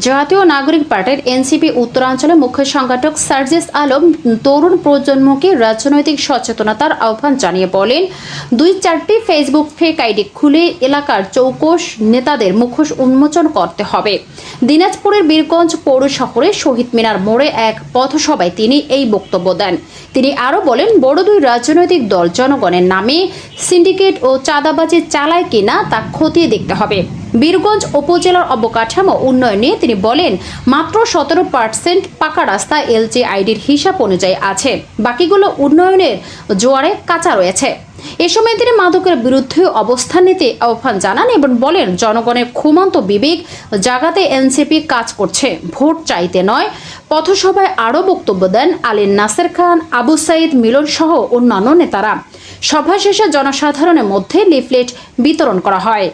জাতীয় নাগরিক পার্টির এনসিপি উত্তরাঞ্চলের মুখ্য সংগঠক সার্জিস আলম তরুণ প্রজন্মকে রাজনৈতিক সচেতনতার আহ্বান জানিয়ে বলেন, দুই চারটি ফেসবুক ফেক আইডি খুলে এলাকার চৌকস নেতাদের মুখোশ উন্মোচন করতে হবে। দিনাজপুরের বীরগঞ্জ পৌর শহরে শহীদ মিনার মোড়ে এক পথসভায় তিনি এই বক্তব্য দেন। তিনি আরও বলেন, বড় দুই রাজনৈতিক দল জনগণের নামে সিন্ডিকেট ও চাঁদাবাজি চালায় কিনা তা খতিয়ে দেখতে হবে। বীরগঞ্জ উপজেলার অবকাঠামো উন্নয়ন নিয়ে তিনি বলেন, মাত্র সতেরো পার্সেন্ট পাকা রাস্তা এলজি আইডির হিসাব অনুযায়ী আছে। বাকিগুলো উন্নয়নের জোয়ারে কাঁচা রয়েছে। এ সময় তিনি মাদকের বিরুদ্ধে অবস্থান নিতে আহ্বান জানান এবং বলেন, জনগণের ক্ষুমন্ত বিবেক জাগাতে এনসিপি কাজ করছে। ভোট চাইতে নয়। পথসভায় আরও বক্তব্য দেন আলীন নাসের খান, আবু সাইদ মিলন সহ অন্যান্য নেতারা। সভা শেষে জনসাধারণের মধ্যে লিফলেট বিতরণ করা হয়।